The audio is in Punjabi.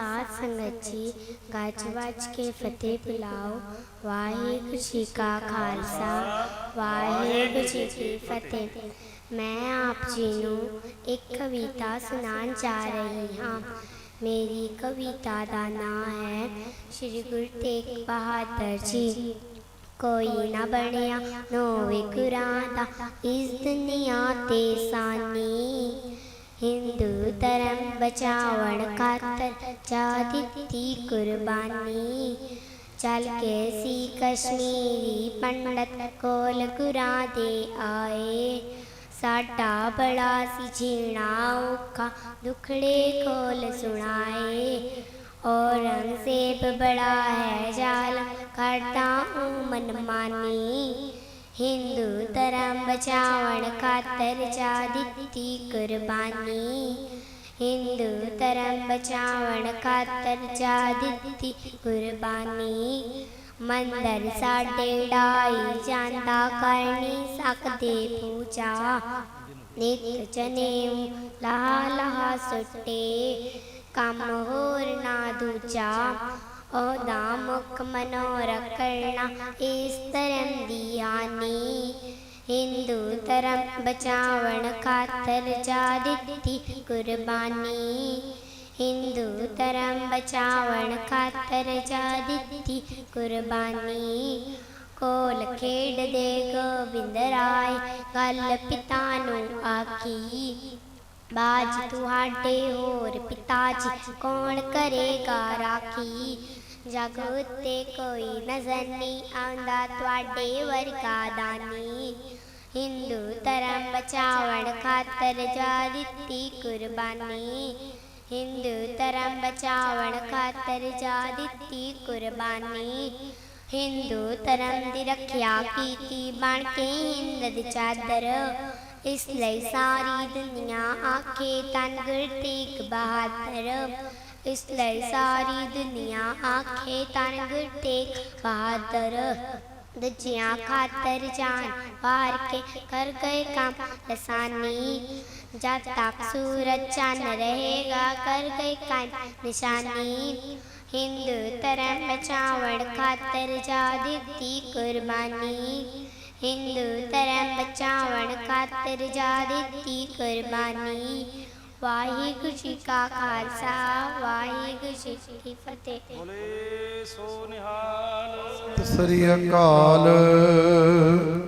ਸਾਧ ਸੰਗਤ ਜੀ, ਗੱਜ ਵੱਜ ਕੇ ਫਤਿਹ ਬੁਲਾਓ ਵਾਹਿਗੁਰੂ ਜੀ ਕਾ ਖਾਲਸਾ, ਵਾਹਿਗੁਰੂ ਜੀ ਕੀ ਫਤਿਹ। ਮੈਂ ਆਪ ਜੀ ਨੂੰ ਇੱਕ ਕਵਿਤਾ ਸੁਣਾਉਣ ਜਾ ਰਹੀ ਹਾਂ। ਮੇਰੀ ਕਵਿਤਾ ਦਾ ਨਾਮ ਹੈ ਸ੍ਰੀ ਗੁਰੂ ਤੇਗ ਬਹਾਦਰ ਜੀ। ਕੋਈ ਨਾ ਬਣਿਆ ਨੋਵੇ ਕੁਰਾਂ ਦਾ, ਇਸ ਦੁਨੀਆ ਤੇ ਸਾਨੀ। ਬਚਾਵਣ ਖਾਤਰ ਜਾ ਦਿੱਤੀ ਕੁਰਬਾਨੀ ਚੱਲ ਕੇ ਸੀ ਕਸ਼ਮੀਰੀ ਪੰਡਤ ਕੋਲ ਗੁਰਾਂ ਦੇ ਆਏ ਸਾਡਾ ਬੜਾ ਸੀ ਜੀਣਾ ਔਖਾ ਦੁਖੜੇ ਕੋਲ ਸੁਣਾਏ ਔਰੰਗਜ਼ੇਬ ਬੜਾ ਹੈ ਜਾਲ ਕਰਦਾ ਊ ਮਨਮਾਨੀ ਹਿੰਦੂ ਧਰਮ ਬਚਾਉਣ ਖਾਤਰ ਜਾ ਦਿੱਤੀ ਕੁਰਬਾਨੀ ਹਿੰਦੂ ਧਰਮ ਬਚਾਵਣ ਖਾਤਰ ਜਾ ਦਿੱਤੀ ਕੁਰਬਾਨੀ ਮੰਦਰ ਸਾਡੇ ਢਾਈ ਜਾਂਦਾ ਕਰ ਸਕਦੇ ਪੂਜਾ ਨਿਤ ਜਨੇਊ ਲਹਾ ਲਹਾ ਸੁੱਟੇ ਕੰਮ ਹੋਰ ਨਾ ਦੂਜਾ ਉਹਦਾ ਮੁਖ ਮਨੋਰ ਕਰਨਾ ਇਸ ਧਰਮ ਦੀ ਹਾਨੀ ਹਿੰਦੂ ਧਰਮ ਬਚਾਵਣ ਖਾਤਰ ਜਾ ਦਿੱਤੀ ਕੁਰਬਾਨੀ। ਹਿੰਦੂ ਧਰਮ ਬਚਾਵਣ ਖਾਤਰ ਜਾ ਦਿੱਤੀ ਕੁਰਬਾਨੀ। ਕੋਲ ਖੇਡਦੇ ਗੋਬਿੰਦ ਰਾਏ, ਗੱਲ ਪਿਤਾ ਨੂੰ ਆਖੀ, ਬਾਜ ਤੁਹਾਡੇ ਹੋਰ ਪਿਤਾ ਜੀ ਕੌਣ ਕਰੇਗਾ ਰਾਖੀ? ਜਗ ਉੱਤੇ ਕੋਈ ਨਜ਼ਰ ਨਹੀਂ ਆਉਂਦਾ ਤੁਹਾਡੇ ਵਰਗਾ ਦਾਨੀ। ਧਰਮ ਬਚਾਵਣ ਖਾਤਰ ਜਾ ਦਿੱਤੀ ਕੁਰਬਾਨੀ ਹਿੰਦੂ ਧਰਮ ਬਚਾਵਣ ਖਾਤਰ ਜਾ ਦਿੱਤੀ ਕੁਰਬਾਨੀ ਹਿੰਦੂ ਧਰਮ ਦੀ ਰੱਖਿਆ ਕੀਤੀ ਬਣ ਕੇ ਹਿੰਦ ਦੀ ਚਾਦਰ ਇਸ ਲਈ ਸਾਰੀ ਦੁਨੀਆ ਆਖੇ ਤਨ ਗੁਰ ਤੇਗ ਬਹਾਦਰ ਇਸ ਲਈ ਸਾਰੀ ਦੁਨੀਆ ਆਖੇ ਤਨ ਗੁਰ ਤੇਗ ਬਹਾਦਰ ਦਜਿਆਂ ਖਾਤਰ ਜਾਨ ਵਾਰ ਕੇ ਕਰ ਗਏ ਕੰਮ। ਲਸਾਨੀ ਜਦ ਤੱਕ ਸੂਰਜ ਚੰਨ ਰਹੇਗਾ ਕਰ ਗਏ ਕੰਮ। ਨਿਸ਼ਾਨੀ ਹਿੰਦੂ ਧਰਮ ਬਚਾਵਣ ਖਾਤਰ ਜਾ ਦਿੱਤੀ ਕੁਰਬਾਨੀ। ਹਿੰਦੂ ਧਰਮ ਬਚਾਵਣ ਖਾਤਰ ਜਾ ਦਿੱਤੀ ਕੁਰਬਾਨੀ। ਵਾਹਿਗੁਰੂ ਜੀ ਕਾ ਖਾਲਸਾ। ਵਾਹਿਗੁਰੂ ਜੀ ਕੀ ਫਤਿਹ। ਬੋਲੇ। ਸੋ ਨਿਹਾਲ। ਸ੍ਰੀ ਅਕਾਲ।